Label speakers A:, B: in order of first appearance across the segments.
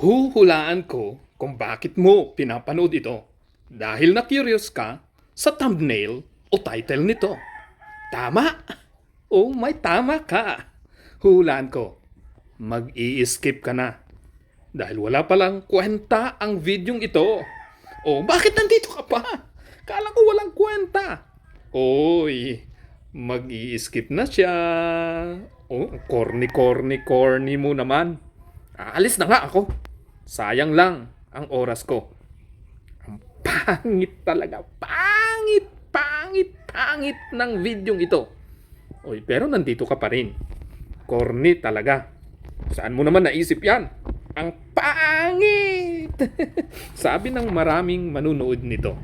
A: Huhulaan ko kung bakit mo pinapanood ito. Dahil na-curious ka sa thumbnail o title nito. Tama? Oh, may tama ka. Huhulaan ko. Mag-i-skip ka na. Dahil wala palang kwenta ang videong ito. Oh, bakit nandito ka pa? Kala ko walang kwenta. Oy, mag-i-skip na siya. Oh, corny, corny, corny mo naman. Aalis na nga ako. Sayang lang ang oras ko. Ang pangit talaga. Pangit, pangit, pangit ng videong ito. Oy, pero nandito ka pa rin. Corny talaga. Saan mo naman naisip yan? Ang pangit! Sabi ng maraming manunood nito.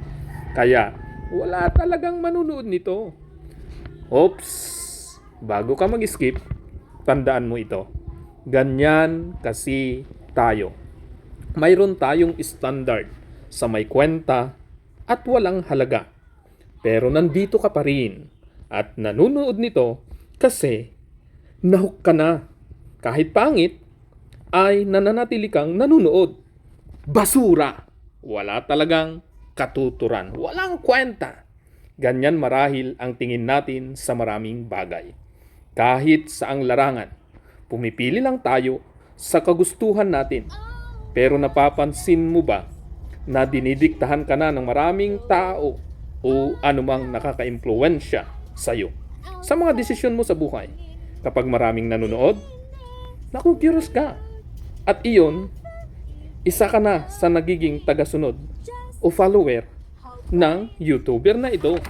A: Kaya, wala talagang manunood nito. Oops! Bago ka mag-skip, tandaan mo ito. Ganyan kasi tayo. Mayroon tayong standard sa may kwenta at walang halaga. Pero nandito ka pa rin at nanunood nito kasi nahook ka na. Kahit pangit, ay nananatili kang nanunood. Basura! Wala talagang katuturan. Walang kwenta. Ganyan marahil ang tingin natin sa maraming bagay. Kahit saang larangan, pumipili lang tayo sa kagustuhan natin. Pero napapansin mo ba na dinidiktahan ka na ng maraming tao o anumang nakaka-impluensya sa iyo sa mga desisyon mo sa buhay? Kapag maraming nanonood, naku, curious ka. At iyon, isa ka na sa nagiging tagasunod o follower ng YouTuber na ito.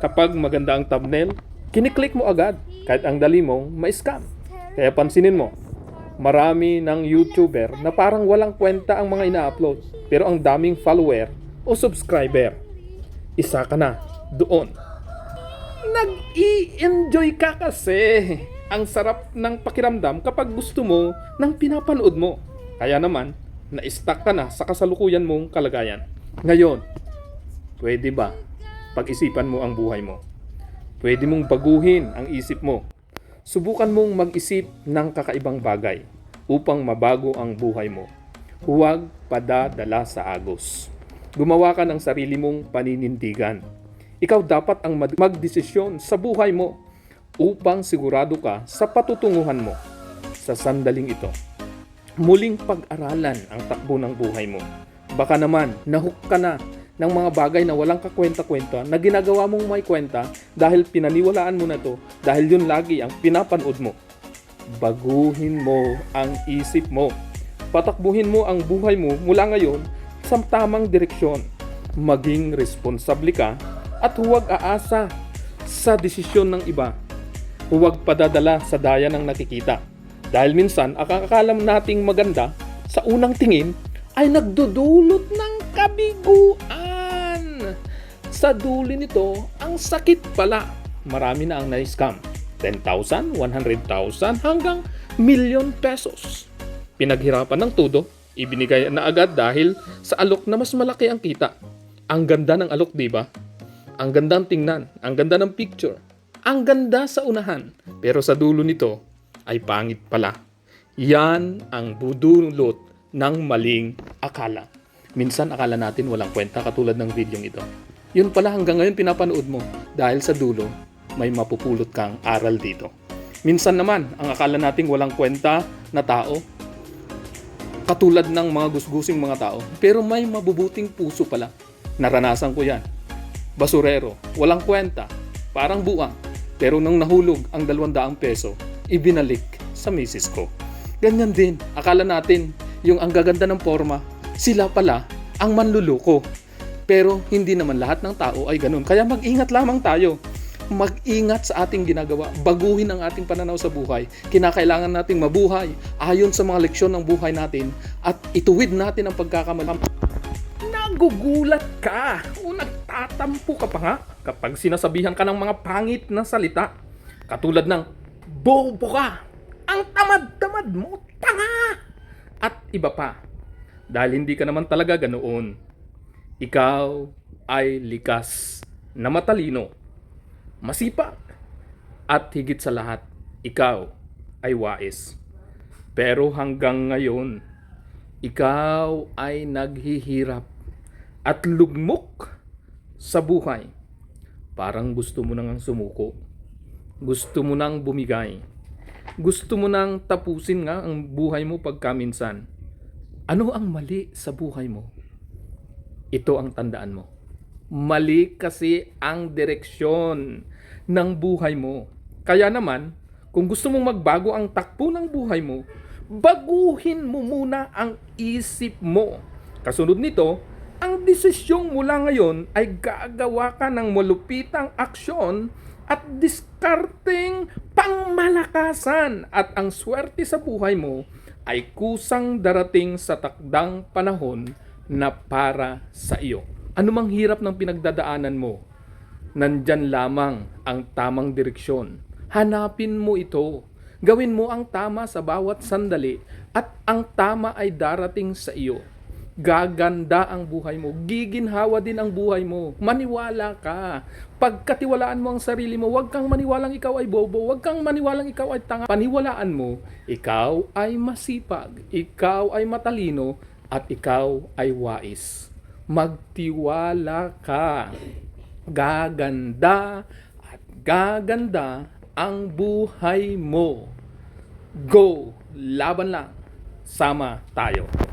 A: Kapag maganda ang thumbnail, kiniklik mo agad kahit ang dali mong ma-scam. Kaya pansinin mo, marami ng YouTuber na parang walang kwenta ang mga ina-upload pero ang daming follower o subscriber. Isa ka na doon. Nag-i-enjoy ka kasi. Ang sarap ng pakiramdam kapag gusto mo ng pinapanood mo. Kaya naman, na-stuck ka na sa kasalukuyan mong kalagayan. Ngayon, pwede ba pag-isipan mo ang buhay mo? Pwede mong baguhin ang isip mo. Subukan mong mag-isip ng kakaibang bagay upang mabago ang buhay mo. Huwag padadala sa agos. Gumawa ka ng sarili mong paninindigan. Ikaw dapat ang mag- magdesisyon sa buhay mo upang sigurado ka sa patutunguhan mo sa sandaling ito. Muling pag-aralan ang takbo ng buhay mo. Baka naman, nahook ka na ng mga bagay na walang kakwenta-kwenta na ginagawa mong may kwenta dahil pinaniwalaan mo na to dahil yun lagi ang pinapanood mo. Baguhin mo ang isip mo. Patakbuhin mo ang buhay mo mula ngayon sa tamang direksyon. Maging responsable ka at huwag aasa sa desisyon ng iba. Huwag padadala sa daya ng nakikita. Dahil minsan, ang akala nating maganda sa unang tingin ay nagdudulot ng kabiguan. Sa dulo nito, ang sakit pala. Marami na ang na-scam. 10,000, 100,000 hanggang milyon pesos. Pinaghirapan ng tudo, ibinigay na agad dahil sa alok na mas malaki ang kita. Ang ganda ng alok, di ba? Ang ganda ng tingnan, ang ganda ng picture, ang ganda sa unahan. Pero sa dulo nito ay pangit pala. Yan ang budulot ng maling akala. Minsan akala natin walang kwenta katulad ng videong ito. Yun pala hanggang ngayon pinapanood mo dahil sa dulo may mapupulot kang aral dito. Minsan naman ang akala nating walang kwenta na tao katulad ng mga gusgusing mga tao pero may mabubuting puso pala. Naranasan ko yan. Basurero, walang kwenta, parang buwang. Pero nang nahulog ang 200 peso, ibinalik sa misis ko. Ganyan din, akala natin yung ang gaganda ng forma, sila pala ang manluluko. Pero hindi naman lahat ng tao ay ganun. Kaya mag-ingat lamang tayo. Mag-ingat sa ating ginagawa. Baguhin ang ating pananaw sa buhay. Kinakailangan nating mabuhay ayon sa mga leksyon ng buhay natin at ituwid natin ang pagkakamalam. Nagugulat ka o nagtatampo ka pa nga kapag sinasabihan ka ng mga pangit na salita. Katulad ng, bobo ka, ang tamad-tamad mo, tanga! At iba pa. Dahil hindi ka naman talaga ganoon. Ikaw ay likas na matalino, masipag, at higit sa lahat, ikaw ay wais. Pero hanggang ngayon, ikaw ay naghihirap at lugmok sa buhay. Parang gusto mo nang sumuko. Gusto mo nang bumigay. Gusto mo nang tapusin nga ang buhay mo pagkaminsan. Ano ang mali sa buhay mo? Ito ang tandaan mo. Mali kasi ang direksyon ng buhay mo. Kaya naman, kung gusto mong magbago ang takbo ng buhay mo, baguhin mo muna ang isip mo. Kasunod nito, ang desisyong mula ngayon ay gagawa ka ng malupitang aksyon at diskarteng pangmalakasan at ang swerte sa buhay mo ay kusang darating sa takdang panahon na para sa iyo. Ano mang hirap ng pinagdadaanan mo, nandyan lamang ang tamang direksyon. Hanapin mo ito. Gawin mo ang tama sa bawat sandali at ang tama ay darating sa iyo. Gaganda ang buhay mo. Giginhawa din ang buhay mo. Maniwala ka. Pagkatiwalaan mo ang sarili mo, huwag kang maniwalang ikaw ay bobo. Huwag kang maniwalang ikaw ay tanga. Paniwalaan mo, ikaw ay masipag. Ikaw ay matalino. At ikaw ay wais. Magtiwala ka. Gaganda at gaganda ang buhay mo. Go! Laban lang. Sama tayo.